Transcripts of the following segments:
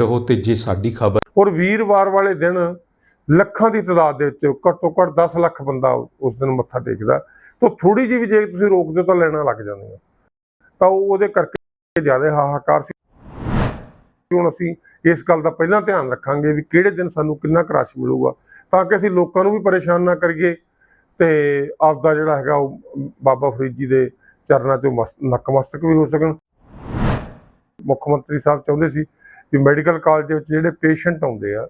ਰਹੋ ਤੇ ਜੇ ਸਾਡੀ ਖਬਰ। ਔਰ ਵੀਰਵਾਰ ਵਾਲੇ ਦਿਨ ਲੱਖਾਂ ਦੀ ਤਾਦਾਦ ਦੇ ਵਿੱਚ ਘੱਟੋ ਘੱਟ 10 ਲੱਖ ਬੰਦਾ ਉਸ ਦਿਨ ਮੱਥਾ ਟੇਕਦਾ। ਤਾਂ ਥੋੜੀ ਜਿਹੀ ਵੀ ਜੇ ਤੁਸੀਂ ਰੋਕਦੇ ਹੋ ਤਾਂ ਲੈਣਾ ਲੱਗ ਜਾਂਦੀਆਂ। ਤਾਂ ਉਹਦੇ ਕਰਕੇ ਜ਼ਿਆਦਾ ਹਾਹਾਕਾਰ ਸੀ। ਹੁਣ ਅਸੀਂ ਇਸ ਗੱਲ ਦਾ ਪਹਿਲਾਂ ਧਿਆਨ ਰੱਖਾਂਗੇ ਵੀ ਕਿਹੜੇ ਦਿਨ ਸਾਨੂੰ ਕਿੰਨਾ ਕਰਾਸ਼ ਮਿਲੂਗਾ। ਤਾਂ ਕਿ ਅਸੀਂ ਲੋਕਾਂ ਨੂੰ ਵੀ ਪਰੇਸ਼ਾਨ ਨਾ ਕਰੀਏ ਤੇ ਆਪਦਾ ਜਿਹੜਾ ਹੈਗਾ ਉਹ ਬਾਬਾ ਫਰੀਦ ਜੀ ਦੇ ਚਰਨਾਂ 'ਚੋਂ ਮਸ- ਨਤਮਸਤਕ ਵੀ ਹੋ ਸਕਣ। ਮੁੱਖ ਮੰਤਰੀ ਸਾਹਿਬ ਚਾਹੁੰਦੇ ਸੀ ਵੀ ਮੈਡੀਕਲ ਕਾਲਜ ਦੇ ਵਿੱਚ ਜਿਹੜੇ ਪੇਸ਼ੈਂਟ ਆਉਂਦੇ ਆ,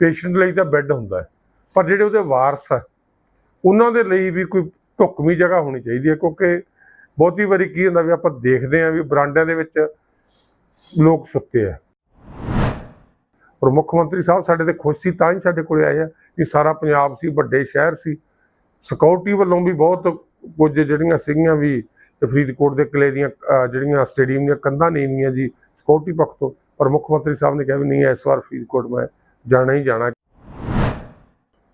ਪੇਸ਼ੈਂਟ ਲਈ ਤਾਂ ਬੈੱਡ ਹੁੰਦਾ ਹੈ, ਪਰ ਜਿਹੜੇ ਉਹਦੇ ਵਾਰਸ ਆ, ਉਹਨਾਂ ਦੇ ਲਈ ਵੀ ਕੋਈ ਢੁਕਵੀਂ ਜਗ੍ਹਾ ਹੋਣੀ ਚਾਹੀਦੀ ਹੈ, ਕਿਉਂਕਿ ਬਹੁਤੀ ਵਾਰੀ ਕੀ ਹੁੰਦਾ ਵੀ ਆਪਾਂ ਦੇਖਦੇ ਆ ਵੀ ਬਰਾਂਡਿਆਂ ਦੇ ਵਿੱਚ ਲੋਕ ਸੁੱਤੇ ਆ। ਔਰ ਮੁੱਖ ਮੰਤਰੀ ਸਾਹਿਬ ਸਾਡੇ ਤੇ ਖੁਸ਼ ਸੀ, ਤਾਂ ਹੀ ਸਾਡੇ ਕੋਲੇ ਆਏ ਆ ਕਿ ਸਾਰਾ ਪੰਜਾਬ ਸੀ, ਵੱਡੇ ਸ਼ਹਿਰ ਸੀ। ਸਿਕਿਉਰਿਟੀ ਵੱਲੋਂ ਵੀ ਬਹੁਤ ਕੁਝ ਜਿਹੜੀਆਂ ਸੀਗੀਆਂ ਵੀ ਤੇ ਫਰੀਦਕੋਟ ਦੇ ਕਿਲੇ ਦੀਆਂ ਜਿਹੜੀਆਂ ਸਟੇਡੀਅਮ ਦੀਆਂ ਕੰਧਾਂ ਨੀਵੀਆਂ ਜੀ ਸਿਕਿਉਰਿਟੀ ਪੱਖ ਤੋਂ, ਪਰ ਮੁੱਖ ਮੰਤਰੀ ਸਾਹਿਬ ਨੇ ਕਿਹਾ ਵੀ ਨਹੀਂ, ਇਸ ਵਾਰ ਫਰੀਦਕੋਟ ਮੈਂ ਜਾਣਾ ਹੀ ਜਾਣਾ।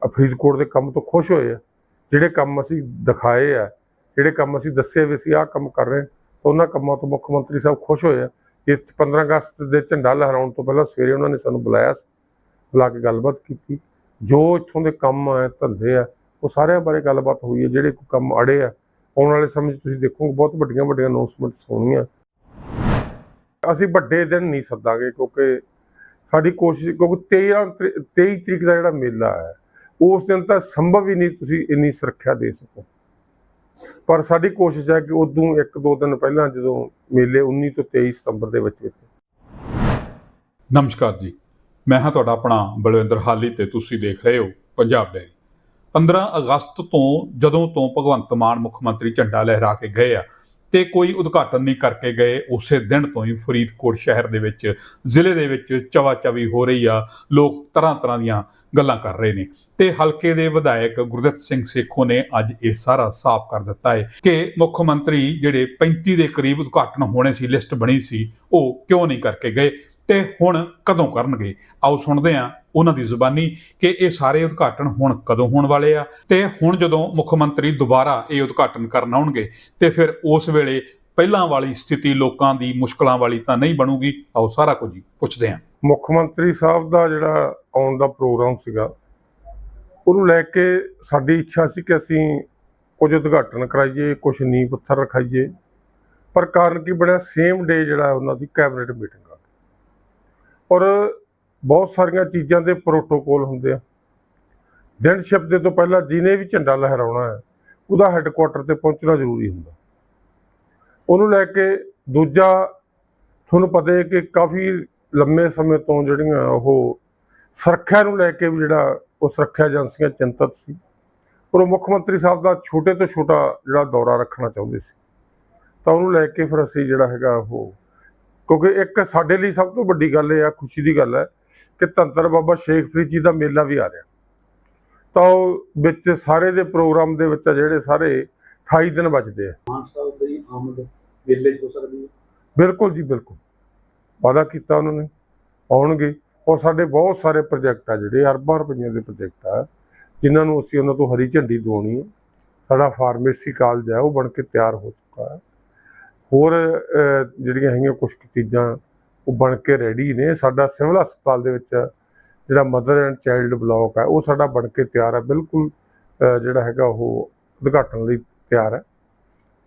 ਫਰੀਦਕੋਟ ਦੇ ਕੰਮ ਤੋਂ ਖੁਸ਼ ਹੋਏ ਆ। ਜਿਹੜੇ ਕੰਮ ਅਸੀਂ ਦਿਖਾਏ ਆ, ਜਿਹੜੇ ਕੰਮ ਅਸੀਂ ਦੱਸੇ ਵੀ ਅਸੀਂ ਆਹ ਕੰਮ ਕਰ ਰਹੇ ਤਾਂ ਉਹਨਾਂ ਕੰਮਾਂ ਤੋਂ ਮੁੱਖ ਮੰਤਰੀ ਸਾਹਿਬ ਖੁਸ਼ ਹੋਏ ਆ। ਇਸ 15 ਅਗਸਤ ਦੇ ਝੰਡਾ ਲਹਿਰਾਉਣ ਤੋਂ ਪਹਿਲਾਂ ਸਵੇਰੇ ਉਹਨਾਂ ਨੇ ਸਾਨੂੰ ਬੁਲਾਇਆ ਸੀ, ਬੁਲਾ ਕੇ ਗੱਲਬਾਤ ਕੀਤੀ। ਜੋ ਇੱਥੋਂ ਦੇ ਕੰਮ ਆ, ਧੰਦੇ ਆ, ਉਹ ਸਾਰਿਆਂ ਬਾਰੇ ਗੱਲਬਾਤ ਹੋਈ ਹੈ ਜਿਹੜੇ ਕੋਈ ਕੰਮ ਅੜੇ ਆ ਆਉਣ ਵਾਲੇ ਸਮੇਂ 'ਚ ਤੁਸੀਂ ਦੇਖੋਗੇ ਬਹੁਤ ਵੱਡੀਆਂ ਵੱਡੀਆਂ ਅਨਾਉਂਸਮੈਂਟਸ ਹੋਣਗੀਆਂ। ਅਸੀਂ ਵੱਡੇ ਦਿਨ ਨਹੀਂ ਸੱਦਾਂਗੇ ਕਿਉਂਕਿ ਸਾਡੀ ਕੋਸ਼ਿਸ਼ ਕਿਉਂਕਿ 13 ਤਰੀ- 23 ਤਰੀਕ ਦਾ ਜਿਹੜਾ ਮੇਲਾ ਹੈ, ਉਸ ਦਿਨ ਤਾਂ ਸੰਭਵ ਹੀ ਨਹੀਂ ਤੁਸੀਂ ਇੰਨੀ ਸੁਰੱਖਿਆ ਦੇ ਸਕੋ। ਪਰ ਸਾਡੀ ਕੋਸ਼ਿਸ਼ ਹੈ ਕਿ ਉਦੋਂ ਇੱਕ ਦੋ ਦਿਨ ਪਹਿਲਾਂ ਜਦੋਂ ਮੇਲੇ 19 ਤੋਂ 23 ਸਤੰਬਰ ਦੇ ਵਿੱਚ ਵਿੱਚ। ਨਮਸਕਾਰ ਜੀ। ਮੈਂ ਹਾਂ ਤੁਹਾਡਾ ਆਪਣਾ ਬਲਵਿੰਦਰ ਹਾਲੀ ਤੇ ਤੁਸੀਂ ਦੇਖ ਰਹੇ ਹੋ ਪੰਜਾਬ ਡੈਰੀ 15 ਅਗਸਤ ਤੋਂ ਜਦੋਂ ਤੋਂ ਭਗਵੰਤ ਮਾਨ ਮੁੱਖ ਮੰਤਰੀ ਝੰਡਾ ਲਹਿਰਾ ਕੇ ਗਏ ਆ ਤੇ ਕੋਈ ਉਦਘਾਟਨ ਨਹੀਂ ਕਰਕੇ ਗਏ, ਉਸੇ ਦਿਨ ਤੋਂ ਹੀ ਫਰੀਦਕੋਟ ਸ਼ਹਿਰ ਦੇ ਵਿੱਚ, ਜ਼ਿਲ੍ਹੇ ਦੇ ਵਿੱਚ ਚਵਾ ਚਵੀ ਹੋ ਰਹੀ ਆ, ਲੋਕ ਤਰ੍ਹਾਂ ਤਰ੍ਹਾਂ ਦੀਆਂ ਗੱਲਾਂ ਕਰ ਰਹੇ ਨੇ। ਤੇ ਹਲਕੇ ਦੇ ਵਿਧਾਇਕ ਗੁਰਦਿੱਤ ਸਿੰਘ ਸੇਖੋ ਨੇ ਅੱਜ ਇਹ ਸਾਰਾ ਸਾਫ਼ ਕਰ ਦਿੱਤਾ ਹੈ ਕਿ ਮੁੱਖ ਮੰਤਰੀ ਜਿਹੜੇ 35 ਦੇ ਕਰੀਬ ਉਦਘਾਟਨ ਹੋਣੇ ਸੀ, ਲਿਸਟ ਬਣੀ ਸੀ, ਉਹ ਕਿਉਂ ਨਹੀਂ ਕਰਕੇ ਗਏ? ਤੇ ਹੁਣ ਕਦੋਂ ਕਰਨਗੇ? ਆਓ ਸੁਣਦੇ ਹਾਂ ਉਹਨਾਂ ਦੀ ਜ਼ੁਬਾਨੀ ਕਿ ਇਹ ਸਾਰੇ ਉਦਘਾਟਨ ਹੁਣ ਕਦੋਂ ਹੋਣ ਵਾਲੇ ਆ ਤੇ ਹੁਣ ਜਦੋਂ ਮੁੱਖ ਮੰਤਰੀ ਦੁਬਾਰਾ ਇਹ ਉਦਘਾਟਨ ਕਰਨ ਆਉਣਗੇ ਤੇ ਫਿਰ ਉਸ ਵੇਲੇ ਪਹਿਲਾਂ ਵਾਲੀ ਸਥਿਤੀ ਲੋਕਾਂ ਦੀ ਮੁਸ਼ਕਲਾਂ ਵਾਲੀ ਤਾਂ ਨਹੀਂ ਬਣੂਗੀ। ਆਓ ਸਾਰਾ ਕੁਝ ਹੀ ਪੁੱਛਦੇ ਹਾਂ। ਮੁੱਖ ਮੰਤਰੀ ਸਾਹਿਬ ਦਾ ਜਿਹੜਾ ਆਉਣ ਦਾ ਪ੍ਰੋਗਰਾਮ ਸੀਗਾ, ਉਹਨੂੰ ਲੈ ਕੇ ਸਾਡੀ ਇੱਛਾ ਸੀ ਕਿ ਅਸੀਂ ਕੁਝ ਉਦਘਾਟਨ ਕਰਾਈਏ, ਕੁਝ ਨੀਂਹ ਪੱਥਰ ਰਖਾਈਏ। ਪਰ ਕਾਰਨ ਕੀ ਬਣਿਆ? ਸੇਮ ਡੇ ਜਿਹੜਾ ਉਹਨਾਂ ਦੀ ਕੈਬਨਿਟ ਮੀਟਿੰਗ ਆ। ਔਰ ਬਹੁਤ ਸਾਰੀਆਂ ਚੀਜ਼ਾਂ ਦੇ ਪ੍ਰੋਟੋਕੋਲ ਹੁੰਦੇ ਆ। ਦਿਨ ਸ਼ਬਦ ਤੋਂ ਪਹਿਲਾਂ ਜਿਹਨੇ ਵੀ ਝੰਡਾ ਲਹਿਰਾਉਣਾ ਹੈ, ਉਹਦਾ ਹੈੱਡਕੁਆਟਰ ਤੇ ਪਹੁੰਚਣਾ ਜ਼ਰੂਰੀ ਹੁੰਦਾ। ਉਹਨੂੰ ਲੈ ਕੇ ਦੂਜਾ ਤੁਹਾਨੂੰ ਪਤਾ ਹੈ ਕਿ ਕਾਫੀ ਲੰਮੇ ਸਮੇਂ ਤੋਂ ਜਿਹੜੀਆਂ ਉਹ ਸੁਰੱਖਿਆ ਨੂੰ ਲੈ ਕੇ ਵੀ ਜਿਹੜਾ ਉਹ ਸੁਰੱਖਿਆ ਏਜੰਸੀਆਂ ਚਿੰਤਤ ਸੀ। ਪਰ ਉਹ ਮੁੱਖ ਮੰਤਰੀ ਸਾਹਿਬ ਦਾ ਛੋਟੇ ਤੋਂ ਛੋਟਾ ਜਿਹੜਾ ਦੌਰਾ ਰੱਖਣਾ ਚਾਹੁੰਦੇ ਸੀ। ਤਾਂ ਉਹਨੂੰ ਲੈ ਕੇ ਫਿਰ ਅਸੀਂ ਜਿਹੜਾ ਹੈਗਾ ਉਹ ਕਿਉਂਕਿ ਇੱਕ ਸਾਡੇ ਲਈ ਸਭ ਤੋਂ ਵੱਡੀ ਗੱਲ ਇਹ ਆ ਖੁਸ਼ੀ ਦੀ ਗੱਲ ਹੈ ਕਿ ਧੰਤਰ ਬਾਬਾ ਸ਼ੇਖ ਫਰੀਦ ਜੀ ਦਾ ਮੇਲਾ ਵੀ ਆ ਰਿਹਾ। ਤਾਂ ਉਹ ਵਿੱਚ ਸਾਰੇ ਦੇ ਪ੍ਰੋਗਰਾਮ ਦੇ ਵਿੱਚ ਜਿਹੜੇ ਸਾਰੇ 28 ਦਿਨ ਬਚਦੇ ਆ। ਮਾਨ ਸਾਹਿਬ ਦੀ ਆਮਦ ਮੇਲੇ 'ਚ ਹੋ ਸਕਦੀ ਹੈ? ਬਿਲਕੁਲ ਜੀ ਬਿਲਕੁਲ। ਵਾਅਦਾ ਕੀਤਾ ਉਹਨਾਂ ਨੇ ਆਉਣਗੇ। ਔਰ ਸਾਡੇ ਬਹੁਤ ਸਾਰੇ ਪ੍ਰੋਜੈਕਟ ਆ ਜਿਹੜੇ ਅਰਬਾਂ ਰੁਪਈਆਂ ਦੇ ਪ੍ਰੋਜੈਕਟ ਆ ਜਿਨ੍ਹਾਂ ਨੂੰ ਅਸੀਂ ਉਹਨਾਂ ਤੋਂ ਹਰੀ ਝੰਡੀ ਦਵਾਉਣੀ ਹੈ। ਸਾਡਾ ਫਾਰਮੇਸੀ ਕਾਲਜ ਹੈ ਉਹ ਬਣ ਕੇ ਤਿਆਰ ਹੋ ਚੁੱਕਾ ਹੈ। ਹੋਰ ਜਿਹੜੀਆਂ ਹੈਗੀਆਂ ਕੁਝ ਚੀਜ਼ਾਂ, ਉਹ ਬਣ ਕੇ ਰੈਡੀ ਨੇ। ਸਾਡਾ ਸਿਵਲ ਹਸਪਤਾਲ ਦੇ ਵਿੱਚ ਜਿਹੜਾ ਮਦਰ ਐਂਡ ਚਾਈਲਡ ਬਲਾਕ ਹੈ, ਉਹ ਸਾਡਾ ਬਣ ਕੇ ਤਿਆਰ ਹੈ। ਬਿਲਕੁਲ ਜਿਹੜਾ ਹੈਗਾ ਉਹ ਉਦਘਾਟਨ ਲਈ ਤਿਆਰ ਹੈ।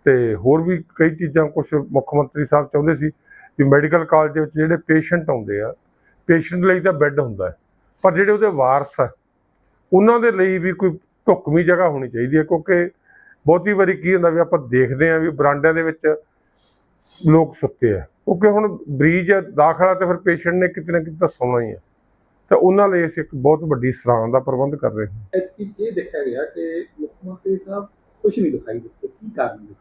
ਤੇ ਹੋਰ ਵੀ ਕਈ ਚੀਜ਼ਾਂ ਕੁਝ ਮੁੱਖ ਮੰਤਰੀ ਸਾਹਿਬ ਚਾਹੁੰਦੇ ਸੀ ਵੀ ਮੈਡੀਕਲ ਕਾਲਜ ਦੇ ਵਿੱਚ ਜਿਹੜੇ ਪੇਸ਼ੈਂਟ ਆਉਂਦੇ ਆ ਪੇਸ਼ੈਂਟ ਲਈ ਤਾਂ ਬੈੱਡ ਹੁੰਦਾ ਪਰ ਜਿਹੜੇ ਉਹਦੇ ਵਾਰਸ ਆ ਉਹਨਾਂ ਦੇ ਲਈ ਵੀ ਕੋਈ ਢੁਕਵੀਂ ਜਗ੍ਹਾ ਹੋਣੀ ਚਾਹੀਦੀ ਹੈ। ਕਿਉਂਕਿ ਬਹੁਤੀ ਵਾਰੀ ਕੀ ਹੁੰਦਾ ਵੀ ਆਪਾਂ ਦੇਖਦੇ ਆ ਵੀ ਬਰਾਂਡਿਆਂ ਦੇ ਵਿੱਚ ਲੋਕ ਸੁੱਤੇ ਆ। ਕਿਉਂਕਿ ਹੁਣ ਬਰੀਜ ਦਾਖਲਾ ਤੇ ਫਿਰ ਪੇਸ਼ੈਂਟ ਨੇ ਕਿਤੇ ਨਾ ਕਿਤੇ ਤਾਂ ਸੌਣਾ ਹੀ ਆ। ਤਾਂ ਉਹਨਾਂ ਲਈ ਅਸੀਂ ਇੱਕ ਬਹੁਤ ਵੱਡੀ ਸਰਾਂ ਦਾ ਪ੍ਰਬੰਧ ਕਰ ਰਹੇ ਹਾਂ। ਐਤਕੀ ਇਹ ਦੇਖਿਆ ਗਿਆ ਕਿ ਮੁੱਖ ਮੰਤਰੀ ਸਾਹਿਬ ਖੁਸ਼ ਨਹੀਂ ਦਿਖਾਈ ਦਿੱਤੇ। ਕੀ ਕਾਰਨ ਹੈ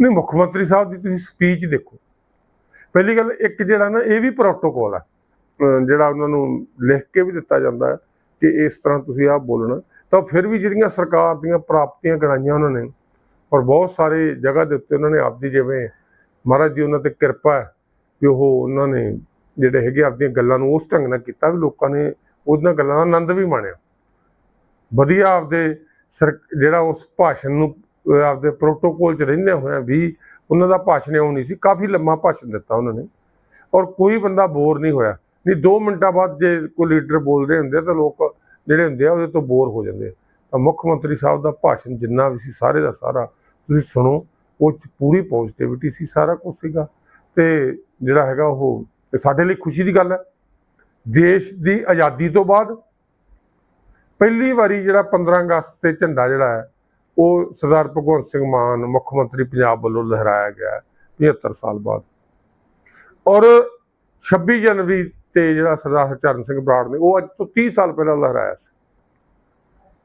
ਨਹੀਂ ਮੁੱਖ ਮੰਤਰੀ ਸਾਹਿਬ ਦੀ ਤੁਸੀਂ ਸਪੀਚ ਦੇਖੋ। ਪਹਿਲੀ ਗੱਲ ਇੱਕ ਜਿਹੜਾ ਨਾ ਇਹ ਵੀ ਪ੍ਰੋਟੋਕੋਲ ਆ। ਜਿਹੜਾ ਉਹਨਾਂ ਨੂੰ ਲਿਖ ਕੇ ਵੀ ਦਿੱਤਾ ਜਾਂਦਾ ਹੈ ਕਿ ਇਸ ਤਰ੍ਹਾਂ ਤੁਸੀਂ ਆਹ ਬੋਲਣਾ। ਤਾਂ ਫਿਰ ਵੀ ਜਿਹੜੀਆਂ ਸਰਕਾਰ ਦੀਆਂ ਪ੍ਰਾਪਤੀਆਂ ਗਣਾਈਆਂ ਉਹਨਾਂ ਨੇ ਔਰ ਬਹੁਤ ਸਾਰੇ ਜਗ੍ਹਾ ਦੇ ਉੱਤੇ ਉਹਨਾਂ ਨੇ ਆਪਦੀ ਜਿਵੇਂ ਮਹਾਰਾਜ ਜੀ, ਉਹਨਾਂ ਤੇ ਕਿਰਪਾ ਹੈ ਕਿ ਉਹ ਉਹਨਾਂ ਨੇ ਜਿਹੜੇ ਹੈਗੇ ਆਪਦੀਆਂ ਗੱਲਾਂ ਨੂੰ ਉਸ ਢੰਗ ਨਾਲ ਕੀਤਾ ਵੀ ਲੋਕਾਂ ਨੇ ਉਹਨਾਂ ਗੱਲਾਂ ਦਾ ਆਨੰਦ ਵੀ ਮਾਣਿਆ। ਵਧੀਆ ਆਪਦੇ ਸਰ- ਜਿਹੜਾ ਉਸ ਭਾਸ਼ਣ ਨੂੰ ਆਪਦੇ ਪ੍ਰੋਟੋਕੋਲ 'ਚ ਰਹਿੰਦੇ ਹੋਇਆ ਵੀ ਉਹਨਾਂ ਦਾ ਭਾਸ਼ਣ ਇਉਂ ਨਹੀਂ ਸੀ, ਕਾਫੀ ਲੰਮਾ ਭਾਸ਼ਣ ਦਿੱਤਾ ਉਹਨਾਂ ਨੇ। ਔਰ ਕੋਈ ਬੰਦਾ ਬੋਰ ਨਹੀਂ ਹੋਇਆ। ਨਹੀਂ 2 ਮਿੰਟਾਂ ਬਾਅਦ ਜੇ ਕੋਈ ਲੀਡਰ ਬੋਲਦੇ ਹੁੰਦੇ ਤਾਂ ਲੋਕ ਜਿਹੜੇ ਹੁੰਦੇ ਆ ਉਹਦੇ ਤੋਂ ਬੋਰ ਹੋ ਜਾਂਦੇ ਆ। ਤਾਂ ਮੁੱਖ ਮੰਤਰੀ ਸਾਹਿਬ ਦਾ ਭਾਸ਼ਣ ਜਿੰਨਾ ਵੀ ਸੀ, ਸਾਰੇ ਦਾ ਸਾਰਾ ਤੁਸੀਂ ਸੁਣੋ। ਉਹ ਚ ਪੂਰੀ ਪੋਜ਼ਿਟਿਵਿਟੀ ਸੀ, ਸਾਰਾ ਕੁਝ ਸੀਗਾ। ਤੇ ਜਿਹੜਾ ਹੈਗਾ ਉਹ ਸਾਡੇ ਲਈ ਖੁਸ਼ੀ ਦੀ ਗੱਲ ਹੈ। ਦੇਸ਼ ਦੀ ਆਜ਼ਾਦੀ ਤੋਂ ਬਾਅਦ ਪਹਿਲੀ ਵਾਰੀ ਜਿਹੜਾ 15 ਅਗਸਤ ਤੇ ਝੰਡਾ ਜਿਹੜਾ ਹੈ, ਉਹ ਸਰਦਾਰ ਭਗਵੰਤ ਸਿੰਘ ਮਾਨ, ਮੁੱਖ ਮੰਤਰੀ ਪੰਜਾਬ ਵੱਲੋਂ ਲਹਿਰਾਇਆ ਗਿਆ ਹੈ 75 ਸਾਲ ਬਾਅਦ। ਔਰ 26 ਜਨਵਰੀ ਤੇ ਜਿਹੜਾ ਸਰਦਾਰ ਹਰਚਰਨ ਸਿੰਘ ਬਰਾੜ ਨੇ, ਉਹ ਅੱਜ ਤੋਂ 30 ਸਾਲ ਪਹਿਲਾਂ ਲਹਿਰਾਇਆ ਸੀ।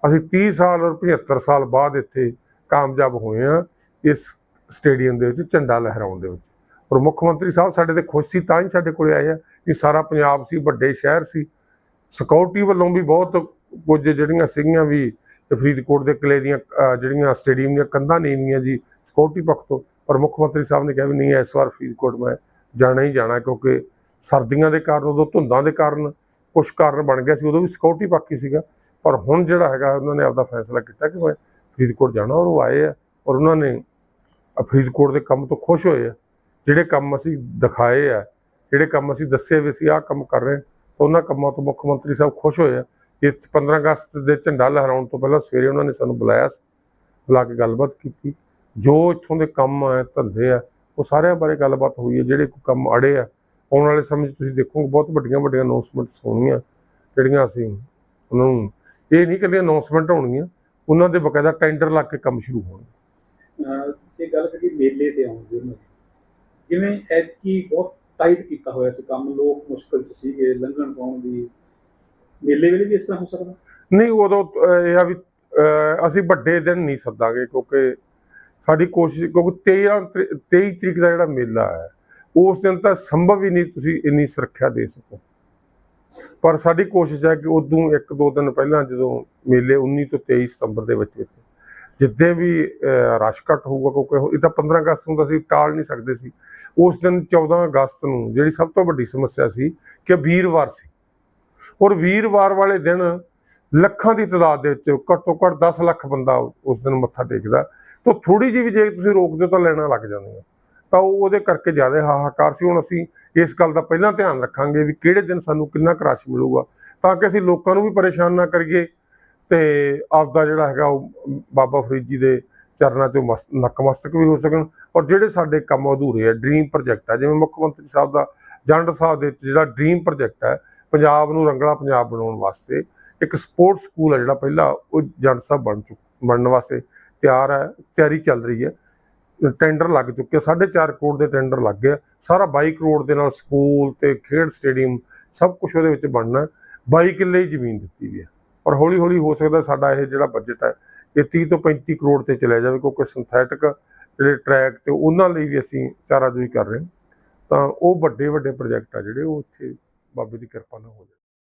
ਅਸੀਂ 30 ਸਾਲ ਔਰ 75 ਸਾਲ ਬਾਅਦ ਇੱਥੇ ਕਾਮਯਾਬ ਹੋਏ ਆ ਇਸ ਸਟੇਡੀਅਮ ਦੇ ਵਿੱਚ, ਝੰਡਾ ਲਹਿਰਾਉਣ ਦੇ ਵਿੱਚ। ਔਰ ਮੁੱਖ ਮੰਤਰੀ ਸਾਹਿਬ ਸਾਡੇ ਤੇ ਖੁਸ਼ ਸੀ, ਤਾਂ ਹੀ ਸਾਡੇ ਕੋਲੇ ਆਏ ਆ ਕਿ ਸਾਰਾ ਪੰਜਾਬ ਸੀ, ਵੱਡੇ ਸ਼ਹਿਰ ਸੀ। ਸਿਕਿਉਰਿਟੀ ਵੱਲੋਂ ਵੀ ਬਹੁਤ ਕੁਝ ਜਿਹੜੀਆਂ ਸੀਗੀਆਂ ਵੀ, ਫਰੀਦਕੋਟ ਦੇ ਕਿਲੇ ਦੀਆਂ ਜਿਹੜੀਆਂ ਸਟੇਡੀਅਮ ਦੀਆਂ ਕੰਧਾਂ ਨੀਵੀਆਂ ਜੀ ਸਿਕਿਉਰਿਟੀ ਪੱਖ ਤੋਂ। ਪਰ ਮੁੱਖ ਮੰਤਰੀ ਸਾਹਿਬ ਨੇ ਕਿਹਾ ਵੀ ਨਹੀਂ, ਇਸ ਵਾਰ ਫਰੀਦਕੋਟ ਮੈਂ ਜਾਣਾ ਹੀ ਜਾਣਾ, ਕਿਉਂਕਿ ਸਰਦੀਆਂ ਦੇ ਕਾਰਨ, ਉਦੋਂ ਧੁੰਦਾਂ ਦੇ ਕਾਰਨ ਕੁਝ ਕਾਰਨ ਬਣ ਗਿਆ ਸੀ, ਉਦੋਂ ਵੀ ਸਿਕਿਉਰਿਟੀ ਪੱਖ ਹੀ ਸੀਗਾ। ਪਰ ਹੁਣ ਜਿਹੜਾ ਹੈਗਾ, ਉਹਨਾਂ ਨੇ ਆਪਦਾ ਫੈਸਲਾ ਕੀਤਾ ਕਿ ਮੈਂ ਫਰੀਦਕੋਟ ਜਾਣਾ, ਔਰ ਉਹ ਆਏ ਆ, ਔਰ ਉਹਨਾਂ ਨੇ ਫਰੀਦਕੋਟ ਦੇ ਕੰਮ ਤੋਂ ਖੁਸ਼ ਹੋਏ ਆ। ਜਿਹੜੇ ਕੰਮ ਅਸੀਂ ਦਿਖਾਏ ਆ, ਜਿਹੜੇ ਕੰਮ ਅਸੀਂ ਦੱਸੇ ਵੀ ਅਸੀਂ ਆਹ ਕੰਮ ਕਰ ਰਹੇ ਤਾਂ ਉਹਨਾਂ ਕੰਮਾਂ ਤੋਂ ਮੁੱਖ ਮੰਤਰੀ ਸਾਹਿਬ ਖੁਸ਼ ਹੋਏ ਆ। ਇਸ 15 ਅਗਸਤ ਦੇ ਝੰਡਾ ਲਹਿਰਾਉਣ ਤੋਂ ਪਹਿਲਾਂ ਸਵੇਰੇ ਉਹਨਾਂ ਨੇ ਸਾਨੂੰ ਬੁਲਾਇਆ ਸੀ, ਬੁਲਾ ਕੇ ਗੱਲਬਾਤ ਕੀਤੀ। ਜੋ ਇੱਥੋਂ ਦੇ ਕੰਮ ਆ, ਧੰਦੇ ਆ, ਉਹ ਸਾਰਿਆਂ ਬਾਰੇ ਗੱਲਬਾਤ ਹੋਈ ਹੈ ਜਿਹੜੇ ਕੋਈ ਕੰਮ ਅੜੇ ਆ। ਆਉਣ ਵਾਲੇ ਸਮੇਂ 'ਚ ਤੁਸੀਂ ਦੇਖੋਗੇ ਬਹੁਤ ਵੱਡੀਆਂ ਵੱਡੀਆਂ ਅਨਾਉਂਸਮੈਂਟਸ ਹੋਣਗੀਆਂ, ਜਿਹੜੀਆਂ ਅਸੀਂ ਉਹਨਾਂ ਨੂੰ ਇਹ ਨਹੀਂ ਕਿ ਅਨਾਉਂਸਮੈਂਟ ਹੋਣਗੀਆਂ, ਉਹਨਾਂ ਦੇ ਬਕਾਇਦਾ ਟੈਂਡਰ ਲੱਗ ਕੇ ਕੰਮ ਸ਼ੁਰੂ ਹੋਣਗੇ। ਅਹ ਗੱਲ ਕਰੀਏ ਮੇਲੇ ਤੇ ਆਉਂਦੇ ਉਹਨਾਂ ਦੀ। ਜਿਵੇਂ ਐਤਕੀ ਬਹੁਤ ਟਾਈਟ ਕੀਤਾ ਹੋਇਆ ਸੀ ਕੰਮ, ਲੋਕ ਮੁਸ਼ਕਲ ਚ ਸੀਗੇ, ਲੰਘਣ ਪਾਉਣ ਦੀ। ਮੇਲੇ ਵੇਲੇ ਵੀ ਇਸ ਤਰ੍ਹਾਂ ਹੋ ਸਕਦਾ? ਨਹੀਂ, ਉਦੋਂ ਇਹ ਆ ਵੀ ਅਸੀਂ ਵੱਡੇ ਦਿਨ ਨਹੀਂ ਸੱਦਾਂਗੇ ਕਿਉਂਕਿ ਸਾਡੀ ਕੋਸ਼ਿਸ਼, ਕਿਉਂਕਿ 13 ਤਰੀ- 23 ਤਰੀਕ ਦਾ ਜਿਹੜਾ ਮੇਲਾ ਹੈ, ਉਸ ਦਿਨ ਤਾਂ ਸੰਭਵ ਹੀ ਨਹੀਂ ਤੁਸੀਂ ਇੰਨੀ ਸੁਰੱਖਿਆ ਦੇ ਸਕੋ। ਪਰ ਸਾਡੀ ਕੋਸ਼ਿਸ਼ ਹੈ ਕਿ ਉਦੋਂ ਇੱਕ ਦੋ ਦਿਨ ਪਹਿਲਾਂ ਜਦੋਂ ਮੇਲੇ 19 ਤੋਂ 23 ਸਤੰਬਰ ਦੇ ਵਿੱਚ ਵਿੱਚ ਜਿੱਦੇ ਵੀ ਰਸ਼ ਘੱਟ ਹੋਊਗਾ ਕਿਉਂਕਿ ਇਹ ਤਾਂ 15 ਅਗਸਤ ਨੂੰ ਤਾਂ ਅਸੀਂ ਟਾਲ ਨਹੀਂ ਸਕਦੇ ਸੀ। ਉਸ ਦਿਨ 14 ਅਗਸਤ ਨੂੰ ਜਿਹੜੀ ਸਭ ਤੋਂ ਵੱਡੀ ਸਮੱਸਿਆ ਸੀ ਕਿ ਵੀਰਵਾਰ ਸੀ। ਔਰ ਵੀਰਵਾਰ ਵਾਲੇ ਦਿਨ ਲੱਖਾਂ ਦੀ ਤਾਦਾਦ ਦੇ ਵਿੱਚ ਘੱਟੋ ਘੱਟ 10 ਲੱਖ ਬੰਦਾ ਉਸ ਦਿਨ ਮੱਥਾ ਟੇਕਦਾ। ਤਾਂ ਥੋੜੀ ਜਿਹੀ ਵੀ ਜੇ ਤੁਸੀਂ ਰੋਕਦੇ ਹੋ ਤਾਂ ਲੈਣਾ ਲੱਗ ਜਾਂਦੀਆਂ ਤਾਂ ਉਹ ਉਹਦੇ ਕਰਕੇ ਜ਼ਿਆਦਾ ਹਾਹਾਕਾਰ ਸੀ। ਹੁਣ ਅਸੀਂ ਇਸ ਗੱਲ ਦਾ ਪਹਿਲਾਂ ਧਿਆਨ ਰੱਖਾਂਗੇ ਵੀ ਕਿਹੜੇ ਦਿਨ ਸਾਨੂੰ ਕਿੰਨਾ ਕੁ ਰਸ਼ ਮਿਲੂਗਾ। ਤਾਂ ਕਿ ਅਸੀਂ ਲੋਕਾਂ ਨੂੰ ਵੀ ਪਰੇਸ਼ਾਨ ਨਾ ਕਰੀਏ। ਤੇ ਆਪਦਾ ਜਿਹੜਾ ਹੈਗਾ ਉਹ ਬਾਬਾ ਫਰੀਦ ਜੀ ਦੇ ਚਰਨਾਂ 'ਚੋਂ ਮਸਤ ਨਕਮਸਤਕ ਵੀ ਹੋ ਸਕਣ ਔਰ ਜਿਹੜੇ ਸਾਡੇ ਕੰਮ ਅਧੂਰੇ ਆ ਡ੍ਰੀਮ ਪ੍ਰੋਜੈਕਟ ਆ, ਜਿਵੇਂ ਮੁੱਖ ਮੰਤਰੀ ਸਾਹਿਬ ਦਾ ਜੰਡ ਸਾਹਿਬ ਦੇ ਜਿਹੜਾ ਡ੍ਰੀਮ ਪ੍ਰੋਜੈਕਟ ਹੈ ਪੰਜਾਬ ਨੂੰ ਰੰਗਲਾ ਪੰਜਾਬ ਬਣਾਉਣ ਵਾਸਤੇ ਇੱਕ ਸਪੋਰਟਸ ਸਕੂਲ ਹੈ ਜਿਹੜਾ ਪਹਿਲਾ ਉਹ ਜੰਡ ਸਾਹਿਬ ਬਣ ਚੁੱਕ, ਬਣਨ ਵਾਸਤੇ ਤਿਆਰ ਹੈ ਤਿਆਰੀ ਚੱਲ ਰਹੀ ਹੈ ਟੈਂਡਰ ਲੱਗ ਚੁੱਕੇ 4.5 ਕਰੋੜ ਦੇ ਟੈਂਡਰ ਲੱਗ ਗਿਆ ਸਾਰਾ 22 ਕਰੋੜ ਦੇ ਨਾਲ ਸਕੂਲ ਤੇ ਖੇਡ ਸਟੇਡੀਅਮ ਸਭ ਕੁਝ ਉਹਦੇ ਵਿੱਚ ਬਣਨਾ। ਹੈ। 22 ਕਿੱਲੇ ਜ਼ਮੀਨ ਦਿੱਤੀ ਵੀ ਹੈ ਔਰ ਹੌਲੀ ਹੌਲੀ ਹੋ ਸਕਦਾ ਸਾਡਾ ਇਹ ਜਿਹੜਾ ਬਜਟ ਹੈ, ਇਹ 30 ਤੋਂ 35 ਕਰੋੜ ਤੇ ਚਲਿਆ ਜਾਵੇ, ਕਿਉਂਕਿ ਸਿੰਥੈਟਿਕ ਜਿਹੜੇ ਟਰੈਕ ਤੇ ਉਹਨਾਂ ਲਈ ਵੀ ਅਸੀਂ ਚਾਰਾਜੋਈ ਕਰ ਰਹੇ ਤਾਂ ਉਹ ਵੱਡੇ ਵੱਡੇ ਪ੍ਰੋਜੈਕਟ ਆ ਜਿਹੜੇ, ਉਹ ਇੱਥੇ ਬਾਬੇ ਦੀ ਕਿਰਪਾ ਨਾਲ ਹੋ ਜਾਣ।